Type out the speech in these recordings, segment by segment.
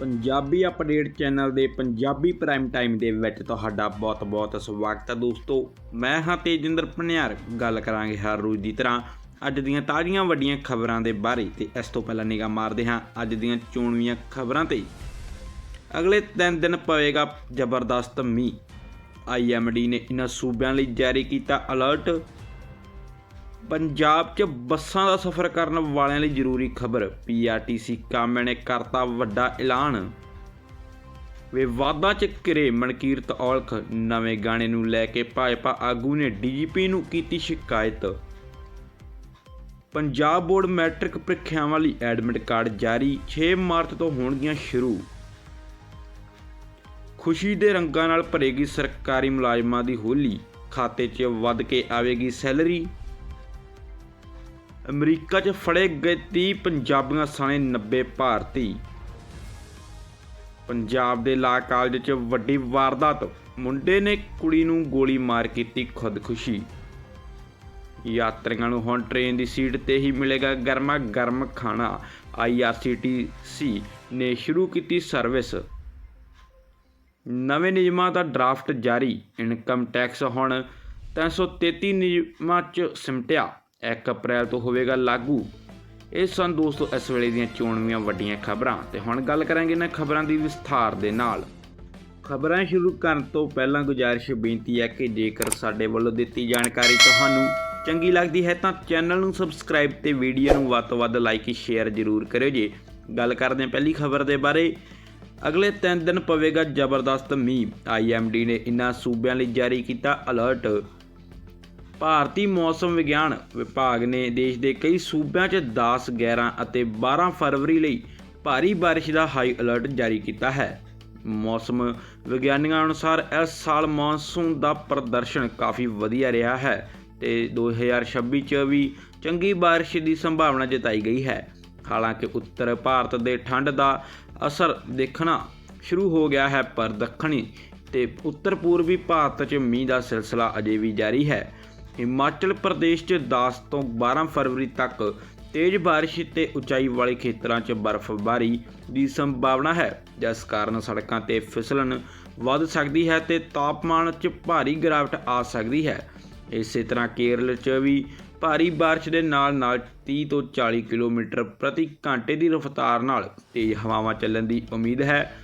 Punjabi update channel ਦੇ Punjabi prime time ਦੇ ਵਿੱਚ ਤੁਹਾਡਾ ਬਹੁਤ-ਬਹੁਤ ਸਵਾਗਤ ਹੈ ਦੋਸਤੋ। ਮੈਂ ਹਾਂ ਤੇਜਿੰਦਰ ਪਨਿਆਰ। ਗੱਲ ਕਰਾਂਗੇ ਹਰ ਰੋਜ਼ ਦੀ ਤਰ੍ਹਾਂ ਅੱਜ ਦੀਆਂ ਤਾਜ਼ੀਆਂ ਵੱਡੀਆਂ ਖਬਰਾਂ ਦੇ ਬਾਰੇ ਤੇ ਇਸ ਤੋਂ ਪਹਿਲਾਂ ਨਿਗਾਹ ਮਾਰਦੇ ਹਾਂ ਅੱਜ ਦੀਆਂ ਚੋਣਵੀਆਂ ਖਬਰਾਂ ਤੇ। ਅਗਲੇ 3 ਦਿਨ ਪਵੇਗਾ ਜ਼ਬਰਦਸਤ ਮੀਂਹ। ਆਈਐਮਡੀ ਨੇ ਇਹਨਾਂ ਸੂਬਿਆਂ ਲਈ ਜਾਰੀ ਕੀਤਾ ਅਲਰਟ। ਪੰਜਾਬ 'ਚ ਬੱਸਾਂ ਦਾ ਸਫ਼ਰ ਕਰਨ ਵਾਲਿਆਂ ਲਈ ਜ਼ਰੂਰੀ ਖਬਰ। ਪੀਆਰਟੀਸੀ ਕਾਮੇ ਨੇ ਕਰਤਾ ਵੱਡਾ ਐਲਾਨ। ਵਿਵਾਦਾਂ 'ਚ ਘਿਰੇ ਮਨਕੀਰਤ ਔਲਖ। ਨਵੇਂ ਗਾਣੇ ਨੂੰ ਲੈ ਕੇ ਭਾਜਪਾ ਆਗੂ ਨੇ ਡੀਜੀਪੀ ਨੂੰ ਕੀਤੀ ਸ਼ਿਕਾਇਤ। ਪੰਜਾਬ ਬੋਰਡ ਮੈਟ੍ਰਿਕ ਪ੍ਰੀਖਿਆਵਾਂ ਲਈ ਐਡਮਿਟ ਕਾਰਡ ਜਾਰੀ। 6 ਮਾਰਚ ਤੋਂ ਹੋਣਗੀਆਂ ਸ਼ੁਰੂ। ਖੁਸ਼ੀ ਦੇ ਰੰਗਾਂ ਨਾਲ ਭਰੇਗੀ ਸਰਕਾਰੀ ਮੁਲਾਜ਼ਮਾਂ ਦੀ ਹੋਲੀ। ਖਾਤੇ 'ਚ ਵੱਧ ਕੇ ਆਵੇਗੀ ਸੈਲਰੀ। ਅਮਰੀਕਾ 'ਚ ਫੜੇ ਗਏ 30 ਪੰਜਾਬੀਆਂ ਸਣੇ 90 ਭਾਰਤੀ। ਪੰਜਾਬ ਦੇ ਲਾ ਕਾਲਜ 'ਚ ਵੱਡੀ ਵਾਰਦਾਤ। ਮੁੰਡੇ ਨੇ ਕੁੜੀ ਨੂੰ ਗੋਲੀ ਮਾਰ ਕੀਤੀ ਖੁਦਕੁਸ਼ੀ। ਯਾਤਰੀਆਂ ਨੂੰ ਹੁਣ ਟ੍ਰੇਨ ਦੀ ਸੀਟ ਤੇ ਹੀ ਮਿਲੇਗਾ ਗਰਮਾ ਗਰਮ ਖਾਣਾ ਆਈਆਰਸੀਟੀਸੀ ਨੇ ਸ਼ੁਰੂ ਕੀਤੀ ਸਰਵਿਸ। ਨਵੇਂ ਨਿਯਮਾਂ ਦਾ ਡਰਾਫਟ ਜਾਰੀ। ਇਨਕਮ ਟੈਕਸ ਹੁਣ 333 ਨਿਯਮਾਂ 'ਚ ਸਿਮਟਿਆ। 1 ਅਪ੍ਰੈਲ ਤੋਂ ਹੋਵੇਗਾ ਲਾਗੂ। ਇਹ ਸਨ ਦੋਸਤੋ, ਇਸ ਵੇਲੇ ਦੀਆਂ ਚੋਣਵੀਆਂ ਵੱਡੀਆਂ ਖਬਰਾਂ। ਤੇ ਹੁਣ ਗੱਲ ਕਰਾਂਗੇ ਇਹਨਾਂ ਖਬਰਾਂ ਦੀ ਵਿਸਥਾਰ ਦੇ ਨਾਲ। ਖਬਰਾਂ ਸ਼ੁਰੂ ਕਰਨ ਤੋਂ ਪਹਿਲਾਂ ਗੁਜ਼ਾਰਿਸ਼ ਬੇਨਤੀ ਹੈ ਕਿ ਜੇਕਰ ਸਾਡੇ ਵੱਲੋਂ ਦਿੱਤੀ ਜਾਣਕਾਰੀ ਤੁਹਾਨੂੰ ਚੰਗੀ ਲੱਗਦੀ ਹੈ, ਤਾਂ ਚੈਨਲ ਨੂੰ ਸਬਸਕ੍ਰਾਈਬ ਤੇ ਵੀਡੀਓ ਨੂੰ ਵੱਧ ਤੋਂ ਵੱਧ ਲਾਈਕ, ਸ਼ੇਅਰ ਜ਼ਰੂਰ ਕਰਿਓ ਜੀ। ਗੱਲ ਕਰਦੇ ਹਾਂ ਪਹਿਲੀ ਖਬਰ ਦੇ ਬਾਰੇ। ਅਗਲੇ 3 ਦਿਨ ਪਵੇਗਾ ਜ਼ਬਰਦਸਤ ਮੀਂਹ। ਆਈਐਮਡੀ ਨੇ ਇਨ੍ਹਾਂ ਸੂਬਿਆਂ ਲਈ ਜਾਰੀ ਕੀਤਾ ਅਲਰਟ ਭਾਰਤੀ ਮੌਸਮ ਵਿਗਿਆਨ ਵਿਭਾਗ ਨੇ ਦੇਸ਼ ਦੇ ਕਈ ਸੂਬਿਆਂ 'ਚ 10, 11 ਅਤੇ 12 ਫਰਵਰੀ ਲਈ ਭਾਰੀ ਬਾਰਿਸ਼ ਦਾ ਹਾਈ ਅਲਰਟ ਜਾਰੀ ਕੀਤਾ ਹੈ। ਮੌਸਮ ਵਿਗਿਆਨੀਆਂ ਅਨੁਸਾਰ ਇਸ ਸਾਲ ਮੌਨਸੂਨ ਦਾ ਪ੍ਰਦਰਸ਼ਨ ਕਾਫੀ ਵਧੀਆ ਰਿਹਾ ਹੈ ਤੇ 2026 'ਚ ਵੀ ਚੰਗੀ ਬਾਰਿਸ਼ ਦੀ ਸੰਭਾਵਨਾ ਜਤਾਈ ਗਈ ਹੈ। ਹਾਲਾਂਕਿ ਉੱਤਰ ਭਾਰਤ ਦੇ ਠੰਡ ਦਾ ਅਸਰ ਦੇਖਣਾ ਸ਼ੁਰੂ ਹੋ ਗਿਆ ਹੈ ਪਰ ਦੱਖਣੀ ਤੇ ਉੱਤਰ ਪੂਰਬੀ ਭਾਰਤ 'ਚ ਮੀਂਹ ਦਾ ਸਿਲਸਿਲਾ ਅਜੇ ਵੀ ਜਾਰੀ ਹੈ। ਹਿਮਾਚਲ ਪ੍ਰਦੇਸ਼ 'ਚ 10 ਤੋਂ 12 ਫਰਵਰੀ ਤੱਕ ਤੇਜ਼ ਬਾਰਿਸ਼ ਤੇ ਉਚਾਈ ਵਾਲੇ ਖੇਤਰਾਂ 'ਚ ਬਰਫ਼ਬਾਰੀ ਦੀ ਸੰਭਾਵਨਾ ਹੈ, ਜਿਸ ਕਾਰਨ ਸੜਕਾਂ ਤੇ ਫਿਸਲਣ ਵੱਧ ਸਕਦੀ ਹੈ ਤੇ ਤਾਪਮਾਨ 'ਚ ਭਾਰੀ ਗਿਰਾਵਟ ਆ ਸਕਦੀ ਹੈ। ਇਸੇ ਤਰ੍ਹਾਂ ਕੇਰਲ 'ਚ ਵੀ ਭਾਰੀ ਬਾਰਿਸ਼ ਦੇ ਨਾਲ-ਨਾਲ 30 ਤੋਂ 40 ਕਿਲੋਮੀਟਰ ਪ੍ਰਤੀ ਘੰਟੇ ਦੀ ਰਫ਼ਤਾਰ ਨਾਲ ਤੇਜ਼ ਹਵਾਵਾਂ ਚੱਲਣ ਦੀ ਉਮੀਦ ਹੈ।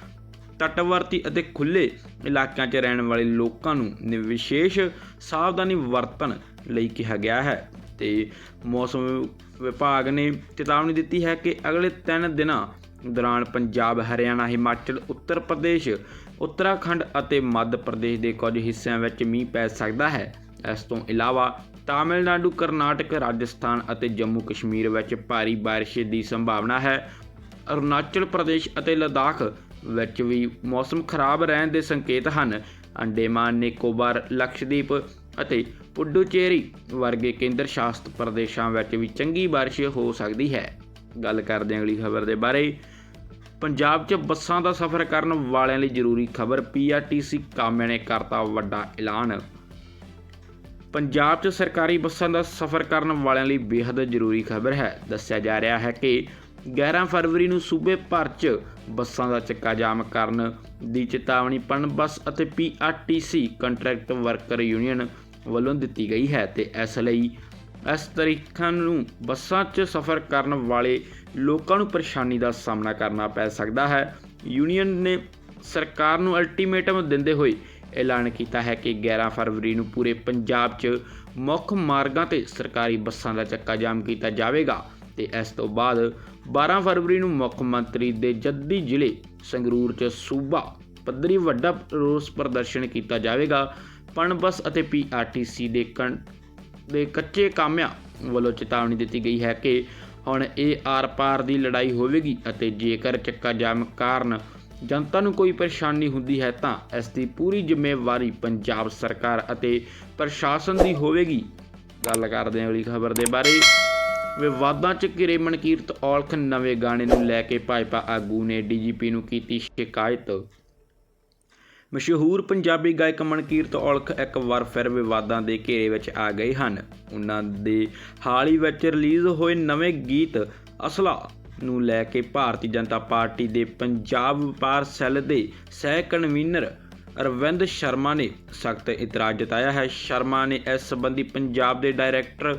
ਤਟਵਰਤੀ ਅਤੇ ਖੁੱਲੇ ਇਲਾਕਿਆਂ 'ਚ ਰਹਿਣ ਵਾਲੇ ਲੋਕਾਂ ਨੂੰ ਨਿ- ਵਿਸ਼ੇਸ਼ ਸਾਵਧਾਨੀ ਵਰਤਣ ਲਈ ਕਿਹਾ ਗਿਆ ਹੈ ਤੇ ਮੌਸਮ ਵਿਭਾਗ ਨੇ ਚੇਤਾਵਨੀ ਦਿੱਤੀ ਹੈ ਕਿ ਅਗਲੇ 3 ਦਿਨਾਂ ਦੌਰਾਨ ਪੰਜਾਬ, ਹਰਿਆਣਾ, ਹਿਮਾਚਲ, ਉੱਤਰ ਪ੍ਰਦੇਸ਼, ਉੱਤਰਾਖੰਡ ਅਤੇ ਮੱਧ ਪ੍ਰਦੇਸ਼ ਦੇ ਕੁਝ ਹਿੱਸਿਆਂ ਵਿੱਚ ਮੀਂਹ ਪੈ ਸਕਦਾ ਹੈ। ਇਸ ਤੋਂ ਇਲਾਵਾ ਤਾਮਿਲਨਾਡੂ, ਕਰਨਾਟਕ, ਰਾਜਸਥਾਨ ਅਤੇ ਜੰਮੂ ਕਸ਼ਮੀਰ ਵਿੱਚ ਭਾਰੀ ਬਾਰਿਸ਼ ਦੀ ਸੰਭਾਵਨਾ ਹੈ। ਅਰੁਣਾਚਲ ਪ੍ਰਦੇਸ਼ ਅਤੇ ਲਦਾਖ ਵਿੱਚ ਵੀ ਮੌਸਮ ਖਰਾਬ ਰਹਿਣ ਦੇ ਸੰਕੇਤ ਹਨ। ਅੰਡੇਮਾਨ, ਨਿਕੋਬਾਰ, ਲਕਸ਼ਦੀਪ ਅਤੇ ਪੁਡੂਚੇਰੀ ਵਰਗੇ ਕੇਂਦਰ ਸ਼ਾਸਿਤ ਪ੍ਰਦੇਸ਼ਾਂ ਵਿੱਚ ਵੀ ਚੰਗੀ ਬਾਰਿਸ਼ ਹੋ ਸਕਦੀ ਹੈ। ਗੱਲ ਕਰਦੇ ਹਾਂ ਅਗਲੀ ਖਬਰ ਦੇ ਬਾਰੇ। ਪੰਜਾਬ 'ਚ ਬੱਸਾਂ ਦਾ ਸਫ਼ਰ ਕਰਨ ਵਾਲਿਆਂ ਲਈ ਜ਼ਰੂਰੀ ਖਬਰ ਪੀਆਰਟੀਸੀ ਕਾਮਿਆਂ ਨੇ ਕਰਤਾ ਵੱਡਾ ਐਲਾਨ। ਪੰਜਾਬ 'ਚ ਸਰਕਾਰੀ ਬੱਸਾਂ ਦਾ ਸਫ਼ਰ ਕਰਨ ਵਾਲਿਆਂ ਲਈ ਬੇहद ਜ਼ਰੂਰੀ ਖਬਰ ਹੈ। ਦੱਸਿਆ ਜਾ ਰਿਹਾ ਹੈ ਕਿ 11 ਫਰਵਰੀ ਨੂੰ ਸੂਬੇ ਭਰ 'ਚ ਬੱਸਾਂ ਦਾ ਚੱਕਾ ਜਾਮ ਕਰਨ ਦੀ ਚੇਤਾਵਨੀ ਪਣ ਬੱਸ ਅਤੇ ਪੀਆਰਟੀਸੀ ਕੰਟਰੈਕਟ ਵਰਕਰ ਯੂਨੀਅਨ ਵੱਲੋਂ ਦਿੱਤੀ ਗਈ ਹੈ ਤੇ ਇਸ ਲਈ ਇਸ ਤਰੀਕਾਂ ਨੂੰ ਬੱਸਾਂ 'ਚ ਸਫ਼ਰ ਕਰਨ ਵਾਲੇ ਲੋਕਾਂ ਨੂੰ ਪਰੇਸ਼ਾਨੀ ਦਾ ਸਾਹਮਣਾ ਕਰਨਾ ਪੈ ਸਕਦਾ ਹੈ। ਯੂਨੀਅਨ ਨੇ ਸਰਕਾਰ ਨੂੰ ਅਲਟੀਮੇਟਮ ਦਿੰਦੇ ਹੋਏ ਐਲਾਨ ਕੀਤਾ ਹੈ ਕਿ 11 ਫਰਵਰੀ ਨੂੰ ਪੂਰੇ ਪੰਜਾਬ 'ਚ ਮੁੱਖ ਮਾਰਗਾਂ ਤੇ ਸਰਕਾਰੀ ਬੱਸਾਂ ਦਾ ਚੱਕਾ ਜਾਮ ਕੀਤਾ ਜਾਵੇਗਾ। ਤੇ ਇਸ ਤੋਂ ਬਾਅਦ 12 ਫਰਵਰੀ ਨੂੰ ਮੁੱਖ ਮੰਤਰੀ ਦੇ ਜੱਦੀ ਜ਼ਿਲ੍ਹੇ ਸੰਗਰੂਰ 'ਚ ਸੂਬਾ ਪੱਧਰੀ ਵੱਡਾ ਰੋਸ ਪ੍ਰਦਰਸ਼ਨ ਕੀਤਾ ਜਾਵੇਗਾ। ਪਣਬਸ ਅਤੇ ਪੀਆਰਟੀਸੀ ਦੇ ਕੰ ਦੇ ਕੱਚੇ ਕਾਮਿਆਂ ਵੱਲੋਂ ਚੇਤਾਵਨੀ ਦਿੱਤੀ ਗਈ ਹੈ ਕਿ ਹੁਣ ਇਹ ਆਰ-ਪਾਰ ਦੀ ਲੜਾਈ ਹੋਵੇਗੀ ਅਤੇ ਜੇਕਰ ਚੱਕਾ ਜਾਮ ਕਾਰਨ ਜਨਤਾ ਨੂੰ ਕੋਈ ਪਰੇਸ਼ਾਨੀ ਹੁੰਦੀ ਹੈ ਤਾਂ ਇਸ ਦੀ ਪੂਰੀ ਜ਼ਿੰਮੇਵਾਰੀ ਪੰਜਾਬ ਸਰਕਾਰ ਅਤੇ ਪ੍ਰਸ਼ਾਸਨ ਦੀ ਹੋਵੇਗੀ। ਗੱਲ ਕਰਦੇ ਹਾਂ ਅਗਲੀ ਖਬਰ ਦੇ ਬਾਰੇ। ਵਿਵਾਦਾਂ 'ਚ ਘਿਰੇ ਮਨਕੀਰਤ ਔਲਖ ਨਵੇਂ ਗਾਣੇ ਨੂੰ ਲੈ ਕੇ ਭਾਜਪਾ ਆਗੂ ਨੇ ਡੀਜੀਪੀ ਨੂੰ ਕੀਤੀ ਸ਼ਿਕਾਇਤ। ਮਸ਼ਹੂਰ ਪੰਜਾਬੀ ਗਾਇਕ ਮਨਕੀਰਤ ਔਲਖ ਇੱਕ ਵਾਰ ਫਿਰ ਵਿਵਾਦਾਂ ਦੇ ਘੇਰੇ ਵਿੱਚ ਆ ਗਏ ਹਨ। ਉਹਨਾਂ ਦੇ ਹਾਲ ਹੀ ਵਿੱਚ ਰਿਲੀਜ਼ ਹੋਏ ਨਵੇਂ ਗੀਤ ਅਸਲਾ ਨੂੰ ਲੈ ਕੇ ਭਾਰਤੀ ਜਨਤਾ ਪਾਰਟੀ ਦੇ ਪੰਜਾਬ ਵਪਾਰ ਸੈੱਲ ਦੇ ਸਹਿ ਕਨਵੀਨਰ ਅਰਵਿੰਦ ਸ਼ਰਮਾ ਨੇ ਸਖਤ ਇਤਰਾਜ਼ ਜਤਾਇਆ ਹੈ। ਸ਼ਰਮਾ ਨੇ ਇਸ ਸੰਬੰਧੀ ਪੰਜਾਬ ਦੇ director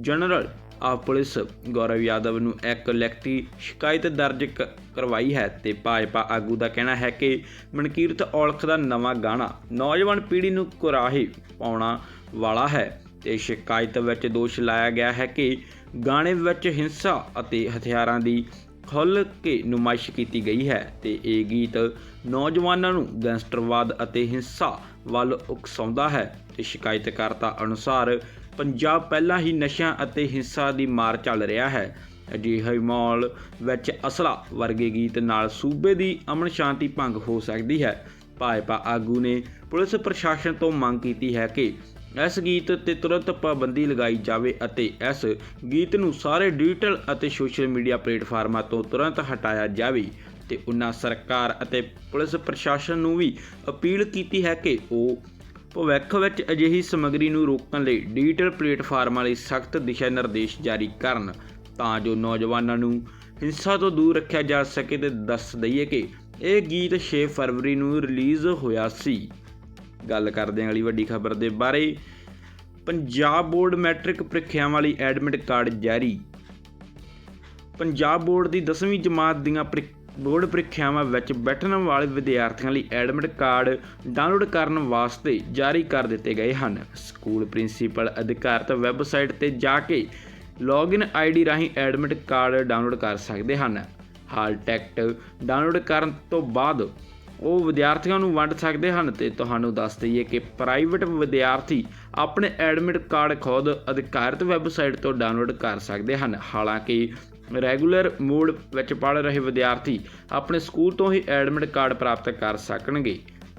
general of police Gaurav Yadav ਨੂੰ ਇੱਕ ਲਿਖਤੀ ਸ਼ਿਕਾਇਤ ਦਰਜ ਕ- ਕਰਵਾਈ ਹੈ ਤੇ ਭਾਜਪਾ ਆਗੂ ਦਾ ਕਹਿਣਾ ਹੈ ਕਿ ਮਨਕੀਰਤ ਔਲਖ ਦਾ ਨਵਾਂ ਗਾਣਾ ਨੌਜਵਾਨ ਪੀੜ੍ਹੀ ਨੂੰ ਕੁਰਾਹੇ ਪਾਉਣਾ ਵਾਲਾ ਹੈ ਤੇ ਸ਼ਿਕਾਇਤ ਵਿੱਚ ਦੋਸ਼ ਲਾਇਆ ਗਿਆ ਹੈ ਕਿ ਗਾਣੇ ਵਿੱਚ ਹਿੰਸਾ ਅਤੇ ਹਥਿਆਰਾਂ ਦੀ ਖੁੱਲ੍ਹ ਕੇ ਨੁਮਾਇਸ਼ ਕੀਤੀ ਗਈ ਹੈ ਤੇ ਇਹ ਗੀਤ ਨੌਜਵਾਨਾਂ ਨੂੰ ਗੈਂਗਸਟਰਵਾਦ ਅਤੇ ਹਿੰਸਾ ਵੱਲ ਉਕਸਾਉਂਦਾ ਹੈ ਤੇ ਸ਼ਿਕਾਇਤਕਰਤਾ ਅਨੁਸਾਰ ਪੰਜਾਬ ਪਹਿਲਾਂ ਹੀ ਨਸ਼ਿਆਂ ਅਤੇ ਹਿੰਸਾ ਦੀ ਮਾਰ ਚੱਲ ਰਿਹਾ ਹੈ। ਅਜਿਹੇ ਮਾਹੌਲ ਵਿੱਚ ਅਸਲਾ ਵਰਗੇ ਗੀਤ ਨਾਲ ਸੂਬੇ ਦੀ ਅਮਨ ਸ਼ਾਂਤੀ ਭੰਗ ਹੋ ਸਕਦੀ ਹੈ। ਭਾਜਪਾ ਆਗੂ ਨੇ ਪੁਲਿਸ ਪ੍ਰਸ਼ਾਸਨ ਤੋਂ ਮੰਗ ਕੀਤੀ ਹੈ ਕਿ ਇਸ ਗੀਤ ਤੇ ਤੁਰੰਤ ਪਾਬੰਦੀ ਲਗਾਈ ਜਾਵੇ ਅਤੇ ਇਸ ਗੀਤ ਨੂੰ ਸਾਰੇ ਡਿਜੀਟਲ ਅਤੇ ਸੋਸ਼ਲ ਮੀਡੀਆ ਪਲੇਟਫਾਰਮਾਂ ਤੋਂ ਤੁਰੰਤ ਹਟਾਇਆ ਜਾਵੇ ਤੇ ਉਹਨਾਂ ਸਰਕਾਰ ਅਤੇ ਪੁਲਿਸ ਪ੍ਰਸ਼ਾਸਨ ਨੂੰ ਵੀ ਅਪੀਲ ਕੀਤੀ ਹੈ ਕਿ ਉਹ ਭਵਿੱਖ ਵਿੱਚ ਅਜਿਹੀ ਸਮੱਗਰੀ ਨੂੰ ਰੋਕਣ ਲਈ ਡਿਜੀਟਲ ਪਲੇਟਫਾਰਮਾਂ ਲਈ ਸਖਤ ਦਿਸ਼ਾ ਨਿਰਦੇਸ਼ ਜਾਰੀ ਕਰਨ ਤਾਂ ਜੋ ਨੌਜਵਾਨਾਂ ਨੂੰ ਹਿੰਸਾ ਤੋਂ ਦੂਰ ਰੱਖਿਆ ਜਾ ਸਕੇ ਤੇ ਦੱਸ ਦਈਏ ਕਿ ਇਹ ਗੀਤ 6 ਫਰਵਰੀ ਨੂੰ ਰਿਲੀਜ਼ ਹੋਇਆ ਸੀ। ਗੱਲ ਕਰਦੇ ਹਾਂ ਅਗਲੀ ਵੱਡੀ ਖਬਰ ਦੇ ਬਾਰੇ। ਪੰਜਾਬ ਬੋਰਡ ਮੈਟ੍ਰਿਕ ਪ੍ਰੀਖਿਆਵਾਂ ਲਈ ਐਡਮਿਟ ਕਾਰਡ ਜਾਰੀ। ਪੰਜਾਬ ਬੋਰਡ ਦੀ 10ਵੀਂ ਜਮਾਤ ਦੀਆਂ ਪ੍ਰੀ- ਬੋਰਡ ਪ੍ਰੀਖਿਆਵਾਂ ਵਿੱਚ ਬੈਠਣ ਵਾਲੇ ਵਿਦਿਆਰਥੀਆਂ ਲਈ ਐਡਮਿਟ ਕਾਰਡ ਡਾਊਨਲੋਡ ਕਰਨ ਵਾਸਤੇ ਜਾਰੀ ਕਰ ਦਿੱਤੇ ਗਏ ਹਨ। ਸਕੂਲ ਪ੍ਰਿੰਸੀਪਲ ਅਧਿਕਾਰਤ ਵੈਬਸਾਈਟ ਤੇ ਜਾ ਕੇ ਲੌਗਇਨ ਆਈਡੀ ਰਾਹੀਂ ਐਡਮਿਟ ਕਾਰਡ ਡਾਊਨਲੋਡ ਕਰ ਸਕਦੇ ਹਨ। ਹਾਲ ਟੈਕਟ ਡਾਊਨਲੋਡ ਕਰਨ ਤੋਂ ਬਾਅਦ ਉਹ ਵਿਦਿਆਰਥੀਆਂ ਨੂੰ ਵੰਡ ਸਕਦੇ ਹਨ ਤੇ ਤੁਹਾਨੂੰ ਦੱਸ ਦਈਏ ਕਿ ਪ੍ਰਾਈਵੇਟ ਵਿਦਿਆਰਥੀ ਆਪਣੇ ਐਡਮਿਟ ਕਾਰਡ ਖੁਦ ਅਧਿਕਾਰਤ ਵੈਬਸਾਈਟ ਤੋਂ ਡਾਊਨਲੋਡ ਕਰ ਸਕਦੇ ਹਨ। ਹਾਲਾਂਕਿ ਰੈਗੂਲਰ ਮੋਡ ਵਿੱਚ ਪੜ੍ਹ ਰਹੇ ਵਿਦਿਆਰਥੀ ਆਪਣੇ ਸਕੂਲ ਤੋਂ ਹੀ ਐਡਮਿਟ ਕਾਰਡ ਪ੍ਰਾਪਤ ਕਰ ਸਕਣਗੇ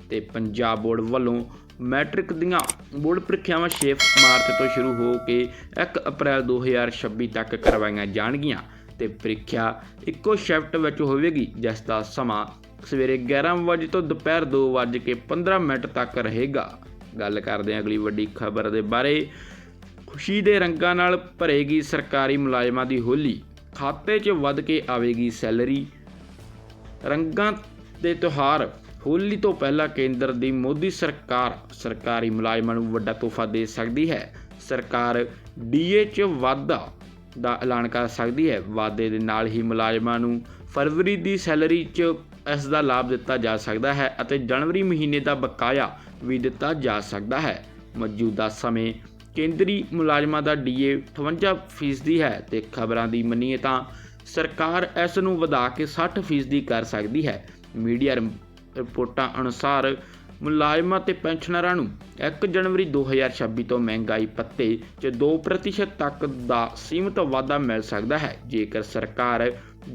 ਤੇ ਪੰਜਾਬ ਬੋਰਡ ਵੱਲੋਂ ਮੈਟ੍ਰਿਕ ਦੀਆਂ ਬੋਰਡ ਪ੍ਰੀਖਿਆਵਾਂ 6 ਮਾਰਚ ਤੋਂ ਸ਼ੁਰੂ ਹੋ ਕੇ 1 ਅਪ੍ਰੈਲ 2026 ਤੱਕ ਕਰਵਾਈਆਂ ਜਾਣਗੀਆਂ ਤੇ ਪ੍ਰੀਖਿਆ ਇੱਕੋ ਸ਼ਿਫਟ ਵਿੱਚ ਹੋਵੇਗੀ, ਜਿਸ ਦਾ ਸਮਾਂ ਸਵੇਰੇ 11 ਵਜੇ ਤੋਂ ਦੁਪਹਿਰ 2 ਵਜੇ ਕੇ 15 ਮਿੰਟ ਤੱਕ ਰਹੇਗਾ। ਗੱਲ ਕਰਦੇ ਹਾਂ ਅਗਲੀ ਵੱਡੀ ਖਬਰ ਦੇ ਬਾਰੇ। ਖੁਸ਼ੀ ਦੇ ਰੰਗਾਂ ਨਾਲ ਭਰੇਗੀ ਸਰਕਾਰੀ ਮੁਲਾਜ਼ਮਾਂ ਦੀ ਹੋਲੀ। ਖਾਤੇ 'ਚ ਵੱਧ ਕੇ ਆਵੇਗੀ ਸੈਲਰੀ। ਰੰਗਾਂ ਦੇ ਤਿਉਹਾਰ, ਹੋਲੀ ਤੋਂ ਪਹਿਲਾਂ ਕੇਂਦਰ ਦੀ ਮੋਦੀ ਸਰਕਾਰ, ਸਰਕਾਰੀ ਮੁਲਾਜ਼ਮਾਂ ਨੂੰ ਵੱਡਾ ਤੋਹਫਾ ਦੇ ਸਕਦੀ ਹੈ। ਸਰਕਾਰ ਡੀਏ 'ਚ ਵਾਧਾ ਦਾ ਐਲਾਨ ਕਰ ਸਕਦੀ ਹੈ। ਵਾਅਦੇ ਦੇ ਨਾਲ ਹੀ ਮੁਲਾਜ਼ਮਾਂ ਨੂੰ ਫਰਵਰੀ ਦੀ ਸੈਲਰੀ 'ਚ ਇਸ ਦਾ ਲਾਭ ਦਿੱਤਾ ਜਾ ਸਕਦਾ ਹੈ ਅਤੇ ਜਨਵਰੀ ਮਹੀਨੇ ਦਾ ਬਕਾਇਆ ਵੀ ਦਿੱਤਾ ਜਾ ਸਕਦਾ ਹੈ। ਮੌਜੂਦਾ ਸਮੇਂ ਕੇਂਦਰੀ ਮੁਲਾਜ਼ਮਾਂ ਦਾ ਡੀਏ 58% ਹੈ ਤੇ ਖਬਰਾਂ ਦੀ ਮੰਨੀਏ ਤਾਂ ਸਰਕਾਰ ਇਸ ਨੂੰ ਵਧਾ ਕੇ 60% ਕਰ ਸਕਦੀ ਹੈ। ਮੀਡੀਆ ਰਿਪੋਰਟਾਂ ਅਨੁਸਾਰ ਮੁਲਾਜ਼ਮਾਂ ਤੇ ਪੈਨਸ਼ਨਰਾਂ ਨੂੰ 1 ਜਨਵਰੀ 2026 ਤੋਂ ਮਹਿੰਗਾਈ ਪੱਤੇ 'ਚ 2% ਤੱਕ ਦਾ ਸੀਮਤ ਵਾਧਾ ਮਿਲ ਸਕਦਾ ਹੈ। ਜੇਕਰ ਸਰਕਾਰ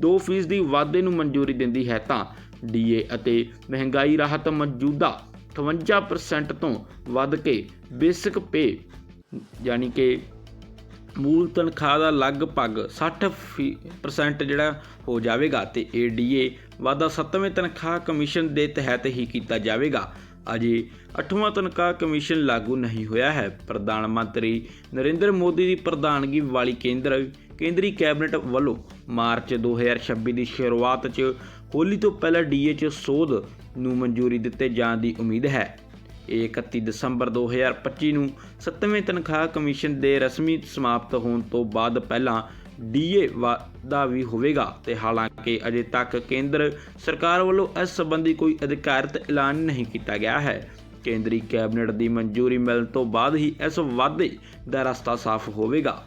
2% ਦੀ ਵਾਧੇ ਨੂੰ ਮਨਜ਼ੂਰੀ ਦਿੰਦੀ ਹੈ ਤਾਂ ਡੀਏ ਅਤੇ ਮਹਿੰਗਾਈ ਰਾਹਤ ਮੌਜੂਦਾ 58% ਤੋਂ ਵੱਧ ਕੇ ਬੇਸਿਕ ਪੇ ਯਾਨੀ ਕਿ ਮੂਲ ਤਨਖਾਹ ਦਾ ਲਗਭਗ 60% ਜਿਹੜਾ ਹੋ ਜਾਵੇਗਾ ਤੇ ਏਡੀਏ ਵਾਧਾ 7ਵੇਂ ਤਨਖਾਹ ਕਮਿਸ਼ਨ ਦੇ ਤਹਿਤ ਹੀ ਕੀਤਾ ਜਾਵੇਗਾ। ਅਜੇ 8ਵਾਂ ਤਨਖਾਹ ਕਮਿਸ਼ਨ ਲਾਗੂ ਨਹੀਂ ਹੋਇਆ ਹੈ। ਪ੍ਰਧਾਨ ਮੰਤਰੀ ਨਰਿੰਦਰ ਮੋਦੀ ਦੀ ਪ੍ਰਧਾਨਗੀ ਵਾਲੀ ਕੇਂਦਰ, ਕੇਂਦਰੀ ਕੈਬਨਿਟ ਵੱਲੋਂ ਮਾਰਚ 2026 ਦੀ ਸ਼ੁਰੂਆਤ 'ਚ ਹੋਲੀ ਤੋਂ ਪਹਿਲਾਂ ਡੀਏ 'ਚ ਸੋਧ ਨੂੰ ਮਨਜ਼ੂਰੀ ਦਿੱਤੇ ਜਾਣ ਦੀ ਉਮੀਦ ਹੈ। ਇਹ 31 ਦਸੰਬਰ 2025 ਨੂੰ 7ਵੇਂ ਤਨਖਾਹ ਕਮਿਸ਼ਨ ਦੇ ਰਸਮੀ ਸਮਾਪਤ ਹੋਣ ਤੋਂ ਬਾਅਦ ਪਹਿਲਾਂ ਡੀਏ ਵਾਧਾ ਵੀ ਹੋਵੇਗਾ ਤੇ ਹਾਲਾਂਕਿ ਅਜੇ ਤੱਕ ਕੇਂਦਰ ਸਰਕਾਰ ਵੱਲੋਂ ਇਸ ਸੰਬੰਧੀ ਕੋਈ ਅਧਿਕਾਰਤ ਐਲਾਨ ਨਹੀਂ ਕੀਤਾ ਗਿਆ ਹੈ। ਕੇਂਦਰੀ ਕੈਬਨਿਟ ਦੀ ਮਨਜ਼ੂਰੀ ਮਿਲਣ ਤੋਂ ਬਾਅਦ ਹੀ ਇਸ ਵਾਧੇ ਦਾ ਰਸਤਾ ਸਾਫ਼ ਹੋਵੇਗਾ।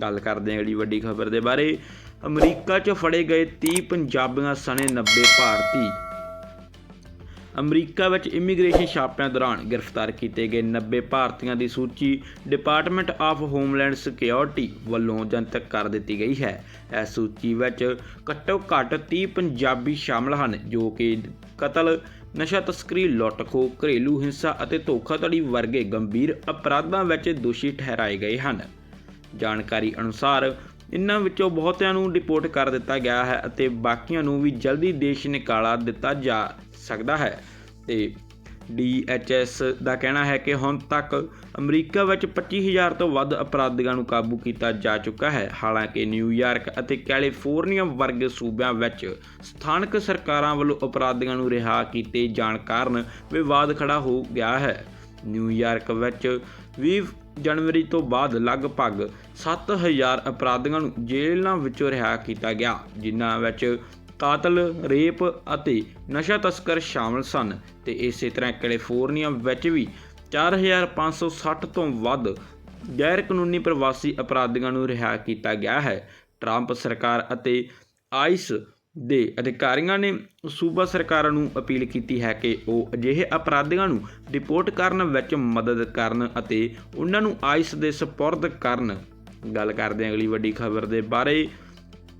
ਗੱਲ ਕਰਦੇ ਹਾਂ ਅਗਲੀ ਵੱਡੀ ਖਬਰ ਦੇ ਬਾਰੇ। ਅਮਰੀਕਾ 'ਚ ਫੜੇ ਗਏ 30 ਪੰਜਾਬੀਆਂ ਸਣੇ 90 ਭਾਰਤੀ ਅਮਰੀਕਾ ਵਿੱਚ ਇਮੀਗ੍ਰੇਸ਼ਨ ਛਾਪਿਆਂ ਦੌਰਾਨ ਗ੍ਰਿਫਤਾਰ ਕੀਤੇ ਗਏ 90 ਭਾਰਤੀਆਂ ਦੀ ਸੂਚੀ ਡਿਪਾਰਟਮੈਂਟ ਆਫ ਹੋਮਲੈਂਡ ਸਿਕਿਉਰਿਟੀ ਵੱਲੋਂ ਜਨਤਕ ਕਰ ਦਿੱਤੀ ਗਈ ਹੈ। ਇਸ ਸੂਚੀ ਵਿੱਚ ਘੱਟੋ ਘੱਟ 30 ਪੰਜਾਬੀ ਸ਼ਾਮਲ ਹਨ, ਜੋ ਕਿ ਕਤਲ ਨਸ਼ਾ ਤਸਕਰੀ ਲੁੱਟ-ਖੋਹ, ਘਰੇਲੂ ਹਿੰਸਾ ਅਤੇ ਧੋਖਾਧੜੀ ਵਰਗੇ ਗੰਭੀਰ ਅਪਰਾਧਾਂ ਵਿੱਚ ਦੋਸ਼ੀ ਠਹਿਰਾਏ ਗਏ ਹਨ। ਜਾਣਕਾਰੀ ਅਨੁਸਾਰ ਇਨ੍ਹਾਂ ਵਿੱਚੋਂ ਬਹੁਤਿਆਂ ਨੂੰ ਡਿਪੋਰਟ ਕਰ ਦਿੱਤਾ ਗਿਆ ਹੈ ਅਤੇ ਬਾਕੀਆਂ ਨੂੰ ਵੀ ਜਲਦੀ ਦੇਸ਼ ਨਿਕਾਲਾ ਦਿੱਤਾ ਜਾ ਸਕਦਾ ਹੈ। ਤੇ DHS ਦਾ ਕਹਿਣਾ ਹੈ ਕਿ ਹੁਣ ਤੱਕ ਅਮਰੀਕਾ ਵਿੱਚ 25000 ਤੋਂ ਵੱਧ ਅਪਰਾਧੀਆਂ ਨੂੰ ਕਾਬੂ ਕੀਤਾ ਜਾ ਚੁੱਕਾ ਹੈ। ਹਾਲਾਂਕਿ ਨਿਊਯਾਰਕ ਅਤੇ ਕੈਲੀਫੋਰਨੀਆ ਵਰਗੇ ਸੂਬਿਆਂ ਵਿੱਚ ਸਥਾਨਕ ਸਰਕਾਰਾਂ ਵੱਲੋਂ ਅਪਰਾਧੀਆਂ ਨੂੰ ਰਿਹਾ ਕੀਤੇ ਜਾਣ ਕਾਰਨ ਵਿਵਾਦ ਖੜਾ ਹੋ ਗਿਆ ਹੈ। ਨਿਊਯਾਰਕ ਵਿੱਚ 20 ਜਨਵਰੀ ਤੋਂ ਬਾਅਦ ਲਗਭਗ 7000 ਅਪਰਾਧੀਆਂ ਨੂੰ ਜੇਲ੍ਹਾਂ ਵਿੱਚੋਂ ਰਿਹਾ ਕੀਤਾ ਗਿਆ, ਜਿਨ੍ਹਾਂ ਵਿੱਚ ਕਾਤਲ, ਰੇਪ ਅਤੇ ਨਸ਼ਾ ਤਸਕਰ ਸ਼ਾਮਲ ਸਨ ਤੇ ਇਸੇ ਤਰ੍ਹਾਂ ਕੈਲੀਫੋਰਨੀਆ ਵਿੱਚ ਵੀ 4560 ਤੋਂ ਵੱਧ ਗੈਰ ਕਾਨੂੰਨੀ ਪ੍ਰਵਾਸੀ ਅਪਰਾਧੀਆਂ ਨੂੰ ਰਿਹਾ ਕੀਤਾ ਗਿਆ ਹੈ। ਟਰੰਪ ਸਰਕਾਰ ਅਤੇ ਆਈਸ ਦੇ ਅਧਿਕਾਰੀਆਂ ਨੇ ਸੂਬਾ ਸਰਕਾਰਾਂ ਨੂੰ ਅਪੀਲ ਕੀਤੀ ਹੈ ਕਿ ਉਹ ਅਜਿਹੇ ਅਪਰਾਧੀਆਂ ਨੂੰ ਰਿਪੋਰਟ ਕਰਨ ਵਿੱਚ ਮਦਦ ਕਰਨ ਅਤੇ ਉਹਨਾਂ ਨੂੰ ਆਈਸ ਦੇ ਸਪੁਰਦ ਕਰਨ। ਗੱਲ ਕਰਦੇ ਹਾਂ ਅਗਲੀ ਵੱਡੀ ਖਬਰ ਦੇ ਬਾਰੇ।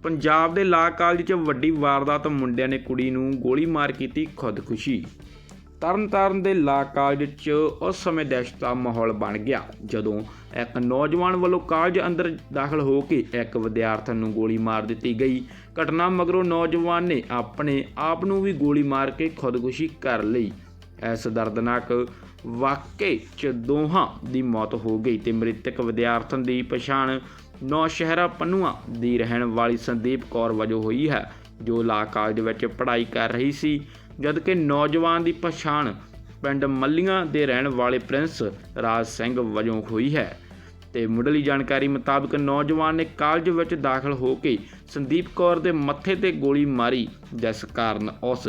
ਪੰਜਾਬ ਦੇ ਲਾ ਕਾਲਜ 'ਚ ਵੱਡੀ ਵਾਰਦਾਤ, ਮੁੰਡਿਆਂ ਨੇ ਕੁੜੀ ਨੂੰ ਗੋਲੀ ਮਾਰ ਕੀਤੀ ਖੁਦਕੁਸ਼ੀ। ਤਰਨਤਾਰਨ ਦੇ ਲਾ ਕਾਲਜ 'ਚ ਉਸ ਸਮੇਂ ਦਹਿਸ਼ਤ ਦਾ ਮਾਹੌਲ ਬਣ ਗਿਆ, ਜਦੋਂ ਇੱਕ ਨੌਜਵਾਨ ਵੱਲੋਂ ਕਾਲਜ ਅੰਦਰ ਦਾਖਲ ਹੋ ਕੇ ਇੱਕ ਵਿਦਿਆਰਥਣ ਨੂੰ ਗੋਲੀ ਮਾਰ ਦਿੱਤੀ ਗਈ। ਘਟਨਾ ਮਗਰੋਂ ਨੌਜਵਾਨ ਨੇ ਆਪਣੇ ਆਪ ਨੂੰ ਵੀ ਗੋਲੀ ਮਾਰ ਕੇ ਖੁਦਕੁਸ਼ੀ ਕਰ ਲਈ। ਇਸ ਦਰਦਨਾਕ ਵਾਕੇ 'ਚ ਦੋਹਾਂ ਦੀ ਮੌਤ ਹੋ ਗਈ ਤੇ ਮ੍ਰਿਤਕ ਵਿਦਿਆਰਥਣ ਦੀ ਪਛਾਣ ਨੌਸ਼ਹਿਰਾ ਪੰਨੂਆ ਦੀ ਰਹਿਣ ਵਾਲੀ ਸੰਦੀਪ ਕੌਰ ਵਜੋਂ ਹੋਈ ਹੈ, ਜੋ ਲਾ ਕਾਲਜ ਵਿੱਚ ਪੜ੍ਹਾਈ ਕਰ ਰਹੀ ਸੀ, ਜਦਕਿ ਨੌਜਵਾਨ ਦੀ ਪਛਾਣ ਪਿੰਡ ਮੱਲੀਆਂ ਦੇ ਰਹਿਣ ਵਾਲੇ ਪ੍ਰਿੰਸ ਰਾਜ ਸਿੰਘ ਵਜੋਂ ਹੋਈ ਹੈ। ਤੇ ਮੁੱਢਲੀ ਜਾਣਕਾਰੀ ਮੁਤਾਬਕ ਨੌਜਵਾਨ ਨੇ ਕਾਲਜ ਵਿੱਚ ਦਾਖਲ ਹੋ ਕੇ ਸੰਦੀਪ ਕੌਰ ਦੇ ਮੱਥੇ ਤੇ ਗੋਲੀ ਮਾਰੀ, ਜਿਸ ਕਾਰਨ ਉਸ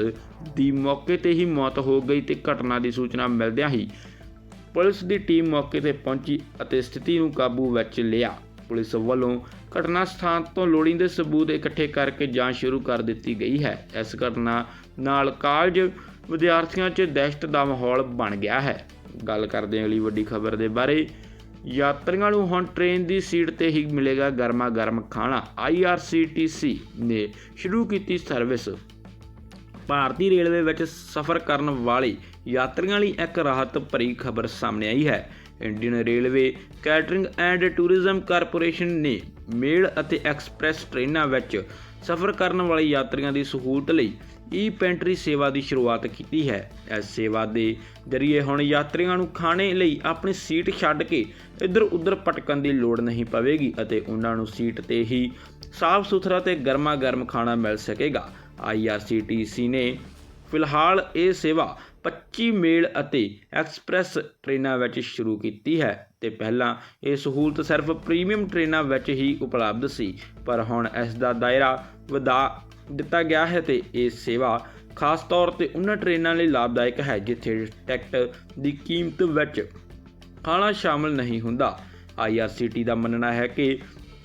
ਦੀ ਮੌਕੇ ਤੇ ਹੀ ਮੌਤ ਹੋ ਗਈ ਤੇ ਘਟਨਾ ਦੀ ਸੂਚਨਾ ਮਿਲਦਿਆਂ ਹੀ ਪੁਲਿਸ ਦੀ ਟੀਮ ਮੌਕੇ ਤੇ ਪਹੁੰਚੀ ਅਤੇ ਸਥਿਤੀ ਨੂੰ ਕਾਬੂ ਵਿੱਚ ਲਿਆ। ਪੁਲਿਸ ਵੱਲੋਂ ਘਟਨਾ ਸਥਾਨ ਤੋਂ ਲੋੜੀਂਦੇ ਸਬੂਤ ਇਕੱਠੇ ਕਰਕੇ ਜਾਂਚ ਸ਼ੁਰੂ ਕਰ ਦਿੱਤੀ ਗਈ ਹੈ। ਇਸ ਘਟਨਾ ਨਾਲ ਕਾਲਜ ਵਿਦਿਆਰਥੀਆਂ 'ਚ ਦਹਿਸ਼ਤ ਦਾ ਮਾਹੌਲ ਬਣ ਗਿਆ ਹੈ। ਗੱਲ ਕਰਦੇ ਹਾਂ ਅਗਲੀ ਵੱਡੀ ਖਬਰ ਦੇ ਬਾਰੇ। ਯਾਤਰੀਆਂ ਨੂੰ ਹੁਣ ਟ੍ਰੇਨ ਦੀ ਸੀਟ ਤੇ ਹੀ ਮਿਲੇਗਾ ਗਰਮਾ ਗਰਮ ਖਾਣਾ IRCTC ਨੇ ਸ਼ੁਰੂ ਕੀਤੀ ਸਰਵਿਸ। ਭਾਰਤੀ ਰੇਲਵੇ ਵਿੱਚ ਸਫ਼ਰ ਕਰਨ ਵਾਲੇ ਯਾਤਰੀਆਂ ਲਈ ਇੱਕ ਰਾਹਤ ਭਰੀ ਖਬਰ ਸਾਹਮਣੇ ਆਈ ਹੈ। Indian railway catering and tourism corporation ਨੇ ਮੇਲ ਅਤੇ ਐਕਸਪ੍ਰੈਸ ਟ੍ਰੇਨਾਂ ਵਿੱਚ ਸਫ਼ਰ ਕਰਨ ਵਾਲੇ ਯਾਤਰੀਆਂ ਦੀ ਸਹੂਲਤ ਲਈ ਈ ਪੈਂਟਰੀ ਸੇਵਾ ਦੀ ਸ਼ੁਰੂਆਤ ਕੀਤੀ ਹੈ। ਇਸ ਸੇਵਾ ਦੇ ਜ਼ਰੀਏ ਹੁਣ ਯਾਤਰੀਆਂ ਨੂੰ ਖਾਣੇ ਲਈ ਆਪਣੀ ਸੀਟ ਛੱਡ ਕੇ ਇੱਧਰ ਉੱਧਰ ਭਟਕਣ ਦੀ ਲੋੜ ਨਹੀਂ ਪਵੇਗੀ ਅਤੇ ਉਹਨਾਂ ਨੂੰ ਸੀਟ ਤੇ ਹੀ ਸਾਫ਼ ਸੁਥਰਾ ਤੇ ਗਰਮਾ ਗਰਮ ਖਾਣਾ ਮਿਲ ਸਕੇਗਾ। IRCTC ਨੇ ਫਿਲਹਾਲ ਇਹ ਸੇਵਾ 25 ਮੇਲ ਅਤੇ ਐਕਸਪ੍ਰੈਸ ਟ੍ਰੇਨਾਂ ਵਿੱਚ ਸ਼ੁਰੂ ਕੀਤੀ ਹੈ ਤੇ ਪਹਿਲਾਂ ਇਹ ਸਹੂਲਤ ਸਿਰਫ ਪ੍ਰੀਮੀਅਮ ਟ੍ਰੇਨਾਂ ਵਿੱਚ ਹੀ ਉਪਲਬਧ ਸੀ, ਪਰ ਹੁਣ ਇਸ ਦਾ ਦਾਇਰਾ ਵਧਾ ਦਿੱਤਾ ਗਿਆ ਹੈ ਤੇ ਇਹ ਸੇਵਾ ਖਾਸ ਤੌਰ ਤੇ ਉਹਨਾਂ ਟ੍ਰੇਨਾਂ ਲਈ ਲਾਭਦਾਇਕ ਹੈ, ਜਿੱਥੇ ਟਿਕਟ ਦੀ ਕੀਮਤ ਵਿੱਚ ਖਾਣਾ ਸ਼ਾਮਲ ਨਹੀਂ ਹੁੰਦਾ। IRCT ਦਾ ਮੰਨਣਾ ਹੈ ਕਿ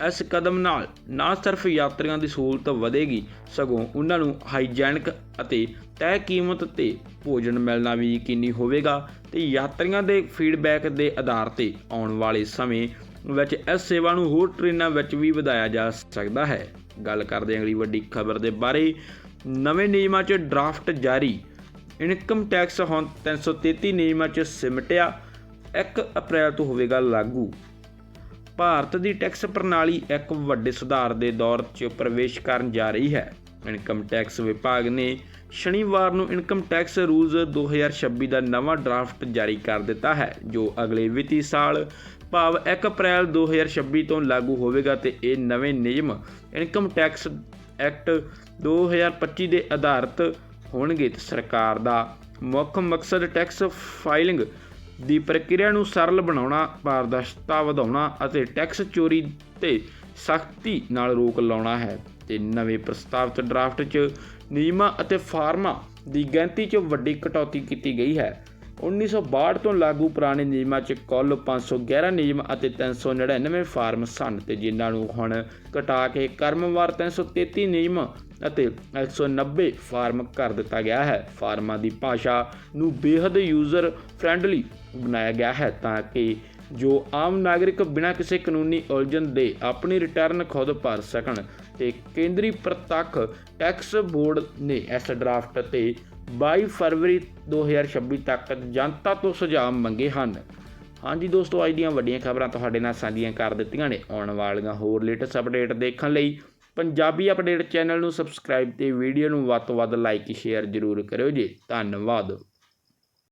ਇਸ ਕਦਮ ਨਾਲ ਨਾ ਸਿਰਫ ਯਾਤਰੀਆਂ ਦੀ ਸਹੂਲਤ ਵਧੇਗੀ, ਸਗੋਂ ਉਹਨਾਂ ਨੂੰ ਹਾਈਜੈਨਿਕ ਅਤੇ ਤੈਅ ਕੀਮਤ ਤੇ ਭੋਜਨ ਮਿਲਣਾ ਵੀ ਯਕੀਨੀ ਹੋਵੇਗਾ ਤੇ ਯਾਤਰੀਆਂ ਦੇ ਫੀਡਬੈਕ ਦੇ ਆਧਾਰ ਤੇ ਆਉਣ ਵਾਲੇ ਸਮੇਂ ਵਿੱਚ ਇਸ ਸੇਵਾ ਨੂੰ ਹੋਰ ਟ੍ਰੇਨਾਂ ਵਿੱਚ ਵੀ ਵਧਾਇਆ ਜਾ ਸਕਦਾ ਹੈ। ਗੱਲ ਕਰਦੇ ਅਗਲੀ ਵੱਡੀ ਖਬਰ ਦੇ ਬਾਰੇ। ਨਵੇਂ ਨਿਯਮਾਂ 'ਚ ਡਰਾਫਟ ਜਾਰੀ। ਇਨਕਮ ਟੈਕਸ ਹੁਣ 333 ਨਿਯਮਾਂ 'ਚ ਸਿਮਟਿਆ। 1 ਅਪ੍ਰੈਲ ਤੋਂ ਹੋਵੇਗਾ ਲਾਗੂ। ਭਾਰਤ ਦੀ ਟੈਕਸ ਪ੍ਰਣਾਲੀ ਇੱਕ ਵੱਡੇ ਸੁਧਾਰ ਦੇ ਦੌਰ 'ਚ ਪ੍ਰਵੇਸ਼ ਕਰਨ ਜਾ ਰਹੀ ਹੈ। ਇਨਕਮ ਟੈਕਸ ਵਿਭਾਗ ਨੇ ਸ਼ਨੀਵਾਰ ਨੂੰ ਇਨਕਮ ਟੈਕਸ ਰੂਲਸ 2026 ਦਾ ਨਵਾਂ ਡਰਾਫਟ ਜਾਰੀ ਕਰ ਦਿੱਤਾ ਹੈ, ਜੋ ਅਗਲੇ ਵਿੱਤੀ ਸਾਲ ਭਾਵ 1 ਅਪ੍ਰੈਲ 2026 ਤੋਂ ਲਾਗੂ ਹੋਵੇਗਾ ਤੇ ਇਹ ਨਵੇਂ ਨਿਯਮ ਇਨਕਮ ਟੈਕਸ ਐਕਟ 2025 ਦੇ ਆਧਾਰਿਤ ਹੋਣਗੇ ਤੇ ਸਰਕਾਰ ਦਾ ਮੁੱਖ ਮਕਸਦ ਟੈਕਸ ਫਾਈਲਿੰਗ ਦੀ ਪ੍ਰਕਿਰਿਆ ਨੂੰ ਸਰਲ ਬਣਾਉਣਾ, ਪਾਰਦਰਸ਼ਤਾ ਵਧਾਉਣਾ ਅਤੇ ਟੈਕਸ ਚੋਰੀ ਤੇ ਸਖਤੀ ਨਾਲ ਰੋਕ ਲਾਉਣਾ ਹੈ। ਤੇ ਨਵੇਂ ਪ੍ਰਸਤਾਵਿਤ ਡਰਾਫਟ 'ਚ ਨਿਯਮਾਂ ਅਤੇ ਫਾਰਮਾਂ ਦੀ ਗਿਣਤੀ 'ਚ ਵੱਡੀ ਕਟੌਤੀ ਕੀਤੀ ਗਈ ਹੈ। 1962 ਤੋਂ ਲਾਗੂ ਪੁਰਾਣੇ ਨਿਯਮਾਂ 'ਚ ਕੁੱਲ 511 ਨਿਯਮ ਅਤੇ 399 ਫਾਰਮ ਸਨ ਤੇ ਜਿਨ੍ਹਾਂ ਨੂੰ ਹੁਣ ਘਟਾ ਕੇ ਕਰਮਵਾਰ 333 ਨਿਯਮ ਅਤੇ 190 ਫਾਰਮ ਕਰ ਦਿੱਤਾ ਗਿਆ ਹੈ। ਫਾਰਮਾਂ ਦੀ ਭਾਸ਼ਾ ਨੂੰ ਬੇहद ਯੂਜ਼ਰ ਫ੍ਰੈਂਡਲੀ ਬਣਾਇਆ ਗਿਆ ਹੈ ਤਾਂ ਕਿ ਜੋ ਆਮ ਨਾਗਰਿਕ ਬਿਨਾਂ ਕਿਸੇ ਕਾਨੂੰਨੀ ਉਲਝਣ ਦੇ ਆਪਣੀ ਰਿਟਰਨ ਖੁਦ ਭਰ ਸਕਣ ਤੇ ਕੇਂਦਰੀ ਪ੍ਰਤੱਖ ਟੈਕਸ ਬੋਰਡ ਨੇ ਇਸ ਡਰਾਫਟ ਤੇ 22 ਫਰਵਰੀ 2026 ਤੱਕ ਜਨਤਾ ਤੋਂ ਸੁਝਾਅ ਮੰਗੇ ਹਨ। ਹਾਂਜੀ ਦੋਸਤੋ, ਅੱਜ ਦੀਆਂ ਵੱਡੀਆਂ ਖਬਰਾਂ ਤੁਹਾਡੇ ਨਾਲ ਸਾਂਝੀਆਂ ਕਰ ਦਿੱਤੀਆਂ ਨੇ। ਆਉਣ ਵਾਲੀਆਂ ਹੋਰ ਲੇਟੈਸਟ ਅਪਡੇਟ ਦੇਖਣ ਲਈ ਪੰਜਾਬੀ ਅਪਡੇਟ ਚੈਨਲ ਨੂੰ ਸਬਸਕ੍ਰਾਈਬ ਤੇ ਵੀਡੀਓ ਨੂੰ ਵੱਧ ਤੋਂ ਵੱਧ ਲਾਈਕ, ਸ਼ੇਅਰ ਜ਼ਰੂਰ ਕਰਿਓ ਜੀ। ਧੰਨਵਾਦ।